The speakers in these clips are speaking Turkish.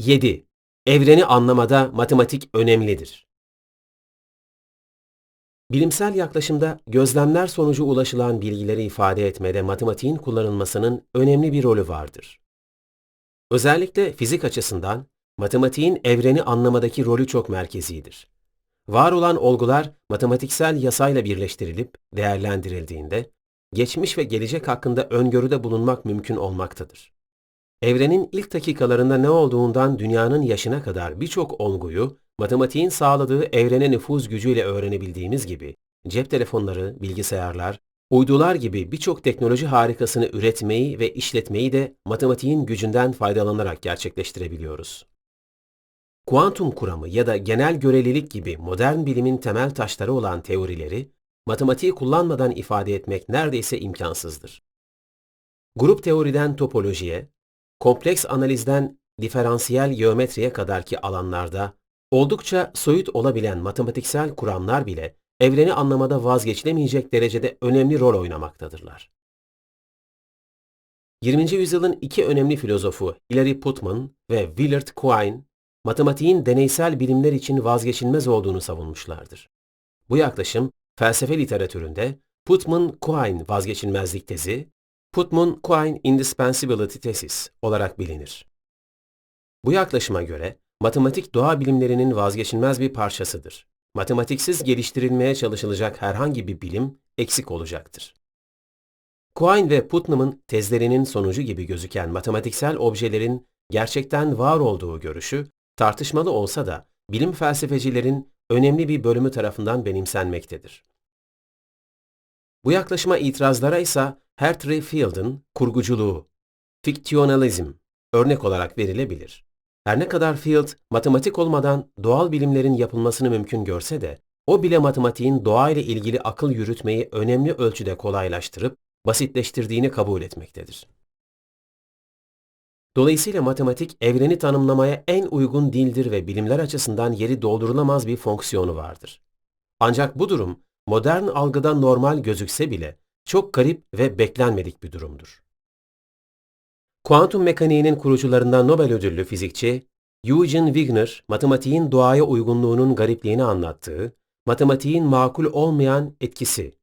7. Evreni anlamada matematik önemlidir. Bilimsel yaklaşımda gözlemler sonucu ulaşılan bilgileri ifade etmede matematiğin kullanılmasının önemli bir rolü vardır. Özellikle fizik açısından matematiğin evreni anlamadaki rolü çok merkezidir. Var olan olgular matematiksel yasayla birleştirilip değerlendirildiğinde geçmiş ve gelecek hakkında öngörüde bulunmak mümkün olmaktadır. Evrenin ilk dakikalarında ne olduğundan dünyanın yaşına kadar birçok olguyu matematiğin sağladığı evrene nüfuz gücüyle öğrenebildiğimiz gibi cep telefonları, bilgisayarlar, uydular gibi birçok teknoloji harikasını üretmeyi ve işletmeyi de matematiğin gücünden faydalanarak gerçekleştirebiliyoruz. Kuantum kuramı ya da genel görelilik gibi modern bilimin temel taşları olan teorileri matematiği kullanmadan ifade etmek neredeyse imkansızdır. Grup teoriden topolojiye, kompleks analizden diferansiyel geometriye kadarki alanlarda oldukça soyut olabilen matematiksel kuramlar bile evreni anlamada vazgeçilemeyecek derecede önemli rol oynamaktadırlar. 20. yüzyılın iki önemli filozofu Hilary Putnam ve Willard Quine, matematiğin deneysel bilimler için vazgeçilmez olduğunu savunmuşlardır. Bu yaklaşım felsefe literatüründe Putnam-Quine vazgeçilmezlik tezi, Putnam-Quine indispensability tesis olarak bilinir. Bu yaklaşıma göre matematik doğa bilimlerinin vazgeçilmez bir parçasıdır. Matematiksiz geliştirilmeye çalışılacak herhangi bir bilim eksik olacaktır. Quine ve Putnam'ın tezlerinin sonucu gibi gözüken matematiksel objelerin gerçekten var olduğu görüşü tartışmalı olsa da bilim felsefecilerin önemli bir bölümü tarafından benimsenmektedir. Bu yaklaşıma itirazlara ise Hartree Field'ın kurguculuğu, fiktionalizm örnek olarak verilebilir. Her ne kadar Field matematik olmadan doğal bilimlerin yapılmasını mümkün görse de o bile matematiğin doğa ile ilgili akıl yürütmeyi önemli ölçüde kolaylaştırıp basitleştirdiğini kabul etmektedir. Dolayısıyla matematik evreni tanımlamaya en uygun dildir ve bilimler açısından yeri doldurulamaz bir fonksiyonu vardır. Ancak bu durum modern algıda normal gözükse bile çok garip ve beklenmedik bir durumdur. Kuantum mekaniğinin kurucularından Nobel ödüllü fizikçi Eugene Wigner, matematiğin doğaya uygunluğunun garipliğini anlattığı, matematiğin makul olmayan etkisi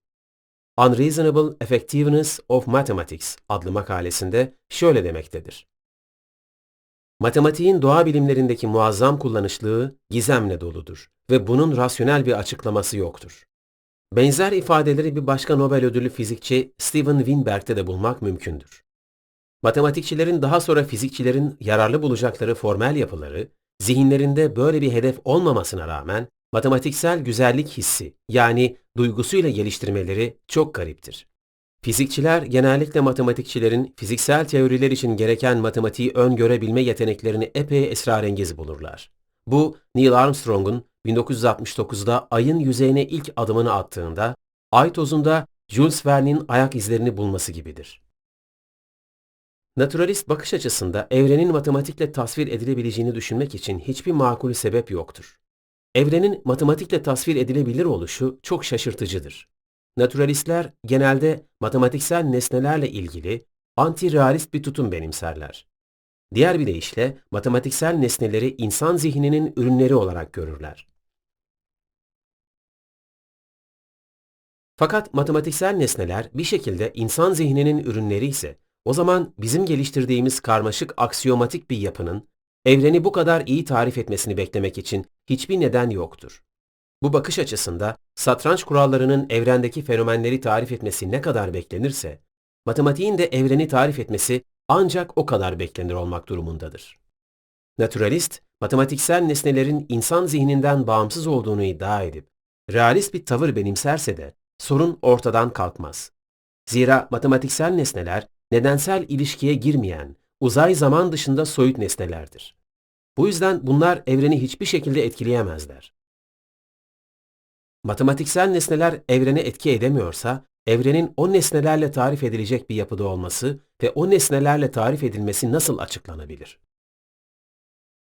Unreasonable Effectiveness of Mathematics adlı makalesinde şöyle demektedir. Matematiğin doğa bilimlerindeki muazzam kullanışlığı gizemle doludur ve bunun rasyonel bir açıklaması yoktur. Benzer ifadeleri bir başka Nobel ödüllü fizikçi Steven Weinberg'te de bulmak mümkündür. Matematikçilerin daha sonra fizikçilerin yararlı bulacakları formel yapıları, zihinlerinde böyle bir hedef olmamasına rağmen matematiksel güzellik hissi yani duygusuyla geliştirmeleri çok gariptir. Fizikçiler genellikle matematikçilerin fiziksel teoriler için gereken matematiği öngörebilme yeteneklerini epey esrarengiz bulurlar. Bu Neil Armstrong'un 1969'da ayın yüzeyine ilk adımını attığında ay tozunda Jules Verne'in ayak izlerini bulması gibidir. Naturalist bakış açısında evrenin matematikle tasvir edilebileceğini düşünmek için hiçbir makul sebep yoktur. Evrenin matematikle tasvir edilebilir oluşu çok şaşırtıcıdır. Naturalistler genelde matematiksel nesnelerle ilgili anti-realist bir tutum benimserler. Diğer bir deyişle matematiksel nesneleri insan zihninin ürünleri olarak görürler. Fakat matematiksel nesneler bir şekilde insan zihninin ürünleri ise o zaman bizim geliştirdiğimiz karmaşık aksiyomatik bir yapının evreni bu kadar iyi tarif etmesini beklemek için hiçbir neden yoktur. Bu bakış açısında satranç kurallarının evrendeki fenomenleri tarif etmesi ne kadar beklenirse, matematiğin de evreni tarif etmesi ancak o kadar beklenir olmak durumundadır. Naturalist, matematiksel nesnelerin insan zihninden bağımsız olduğunu iddia edip, realist bir tavır benimserse de sorun ortadan kalkmaz. Zira matematiksel nesneler nedensel ilişkiye girmeyen, uzay zaman dışında soyut nesnelerdir. Bu yüzden bunlar evreni hiçbir şekilde etkileyemezler. Matematiksel nesneler evrene etki edemiyorsa, evrenin o nesnelerle tarif edilecek bir yapıda olması ve o nesnelerle tarif edilmesi nasıl açıklanabilir?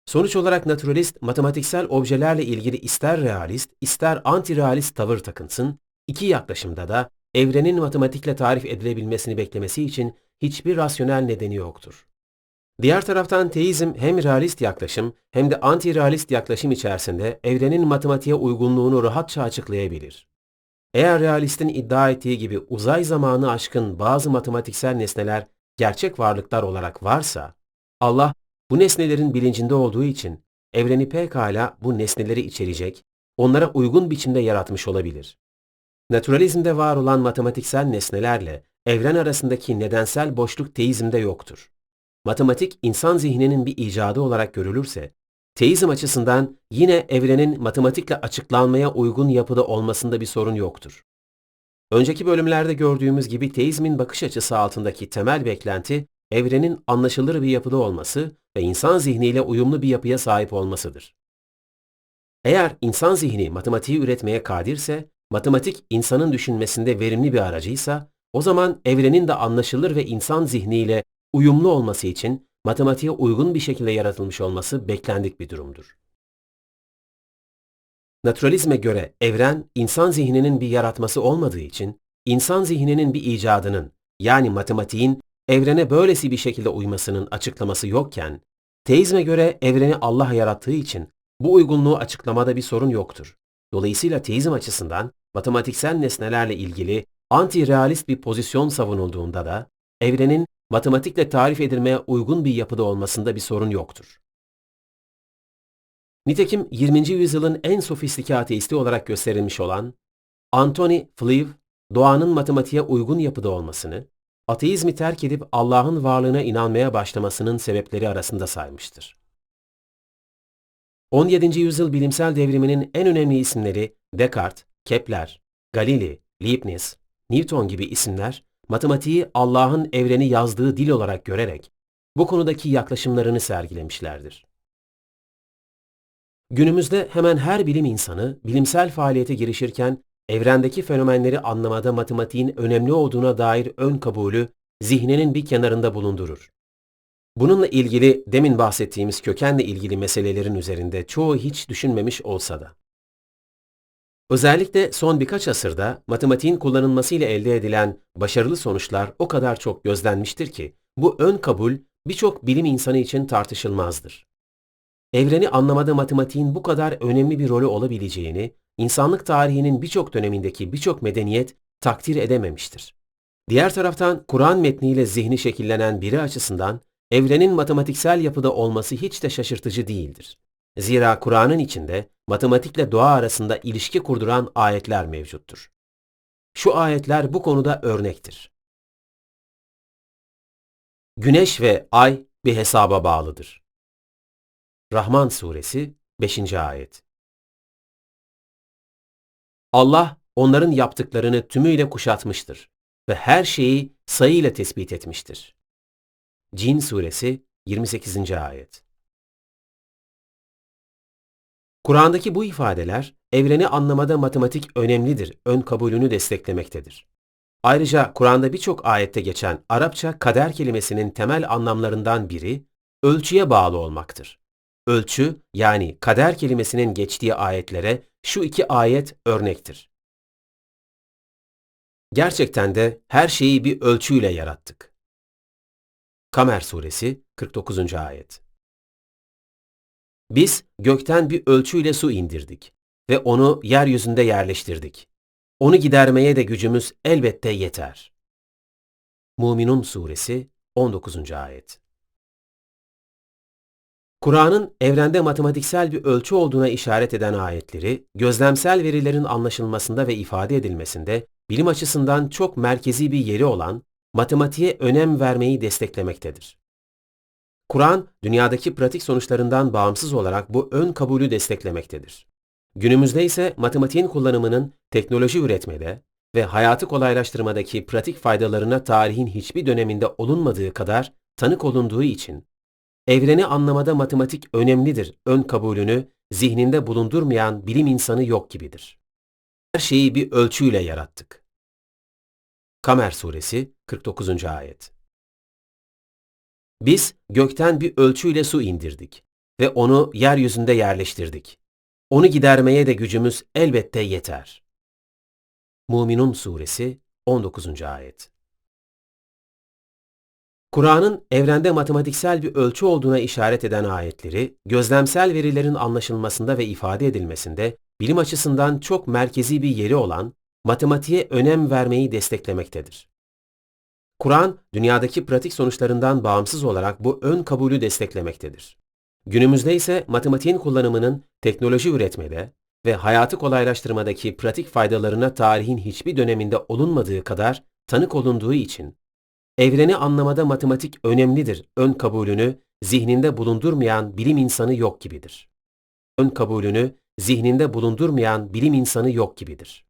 Sonuç olarak naturalist, matematiksel objelerle ilgili ister realist, ister anti-realist tavır takınsın, iki yaklaşımda da evrenin matematikle tarif edilebilmesini beklemesi için hiçbir rasyonel nedeni yoktur. Diğer taraftan teizm hem realist yaklaşım hem de anti-realist yaklaşım içerisinde evrenin matematiğe uygunluğunu rahatça açıklayabilir. Eğer realistin iddia ettiği gibi uzay zamanı aşkın bazı matematiksel nesneler gerçek varlıklar olarak varsa, Allah bu nesnelerin bilincinde olduğu için evreni pekala bu nesneleri içerecek, onlara uygun biçimde yaratmış olabilir. Naturalizmde var olan matematiksel nesnelerle evren arasındaki nedensel boşluk teizmde yoktur. Matematik insan zihninin bir icadı olarak görülürse, teizm açısından yine evrenin matematikle açıklanmaya uygun yapıda olmasında bir sorun yoktur. Önceki bölümlerde gördüğümüz gibi teizmin bakış açısı altındaki temel beklenti evrenin anlaşılır bir yapıda olması ve insan zihniyle uyumlu bir yapıya sahip olmasıdır. Eğer insan zihni matematiği üretmeye kadirse, matematik insanın düşünmesinde verimli bir aracıysa, o zaman evrenin de anlaşılır ve insan zihniyle uyumlu olması için matematiğe uygun bir şekilde yaratılmış olması beklendik bir durumdur. Naturalizme göre evren insan zihninin bir yaratması olmadığı için insan zihninin bir icadının yani matematiğin evrene böylesi bir şekilde uymasının açıklaması yokken teizme göre evreni Allah yarattığı için bu uygunluğu açıklamada bir sorun yoktur. Dolayısıyla teizm açısından matematiksel nesnelerle ilgili anti-realist bir pozisyon savunulduğunda da evrenin matematikle tarif edilmeye uygun bir yapıda olmasında bir sorun yoktur. Nitekim 20. yüzyılın en sofistike ateisti olarak gösterilmiş olan Anthony Flew, doğanın matematiğe uygun yapıda olmasını, ateizmi terk edip Allah'ın varlığına inanmaya başlamasının sebepleri arasında saymıştır. 17. yüzyıl bilimsel devriminin en önemli isimleri Descartes, Kepler, Galilei, Leibniz, Newton gibi isimler matematiği Allah'ın evreni yazdığı dil olarak görerek bu konudaki yaklaşımlarını sergilemişlerdir. Günümüzde hemen her bilim insanı bilimsel faaliyete girişirken evrendeki fenomenleri anlamada matematiğin önemli olduğuna dair ön kabulü zihninin bir kenarında bulundurur. Bununla ilgili demin bahsettiğimiz kökenle ilgili meselelerin üzerinde çoğu hiç düşünmemiş olsa da. Özellikle son birkaç asırda matematiğin kullanılmasıyla elde edilen başarılı sonuçlar o kadar çok gözlenmiştir ki bu ön kabul birçok bilim insanı için tartışılmazdır. Evreni anlamada matematiğin bu kadar önemli bir rolü olabileceğini insanlık tarihinin birçok dönemindeki birçok medeniyet takdir edememiştir. Diğer taraftan Kur'an metniyle zihni şekillenen biri açısından evrenin matematiksel yapıda olması hiç de şaşırtıcı değildir. Zira Kur'an'ın içinde matematikle doğa arasında ilişki kurduran ayetler mevcuttur. Şu ayetler bu konuda örnektir. Güneş ve ay bir hesaba bağlıdır. Rahman Suresi 5. Ayet Allah onların yaptıklarını tümüyle kuşatmıştır ve her şeyi sayıyla tespit etmiştir. Cin Suresi 28. Ayet Kur'an'daki bu ifadeler evreni anlamada matematik önemlidir ön kabulünü desteklemektedir. Ayrıca Kur'an'da birçok ayette geçen Arapça kader kelimesinin temel anlamlarından biri ölçüye bağlı olmaktır. Ölçü yani kader kelimesinin geçtiği ayetlere şu iki ayet örnektir. Gerçekten de her şeyi bir ölçüyle yarattık. Kamer Suresi 49. Ayet Biz gökten bir ölçüyle su indirdik ve onu yeryüzünde yerleştirdik. Onu gidermeye de gücümüz elbette yeter. Muminun Suresi 19. Ayet Kur'an'ın evrende matematiksel bir ölçü olduğuna işaret eden ayetleri, gözlemsel verilerin anlaşılmasında ve ifade edilmesinde bilim açısından çok merkezi bir yeri olan matematiğe önem vermeyi desteklemektedir. Kur'an, dünyadaki pratik sonuçlarından bağımsız olarak bu ön kabulü desteklemektedir. Günümüzde ise matematiğin kullanımının teknoloji üretmede ve hayatı kolaylaştırmadaki pratik faydalarına tarihin hiçbir döneminde olunmadığı kadar tanık olunduğu için evreni anlamada matematik önemlidir ön kabulünü zihninde bulundurmayan bilim insanı yok gibidir. Her şeyi bir ölçüyle yarattık. Kamer Suresi 49. Ayet Biz gökten bir ölçüyle su indirdik ve onu yeryüzünde yerleştirdik. Onu gidermeye de gücümüz elbette yeter. Muminun Suresi 19. Ayet Kur'an'ın evrende matematiksel bir ölçü olduğuna işaret eden ayetleri, gözlemsel verilerin anlaşılmasında ve ifade edilmesinde bilim açısından çok merkezi bir yeri olan matematiğe önem vermeyi desteklemektedir. Kur'an, dünyadaki pratik sonuçlarından bağımsız olarak bu ön kabulü desteklemektedir. Günümüzde ise matematiğin kullanımının teknoloji üretmede ve hayatı kolaylaştırmadaki pratik faydalarına tarihin hiçbir döneminde olunmadığı kadar tanık olunduğu için, evreni anlamada matematik önemlidir ön kabulünü zihninde bulundurmayan bilim insanı yok gibidir. Ön kabulünü zihninde bulundurmayan bilim insanı yok gibidir.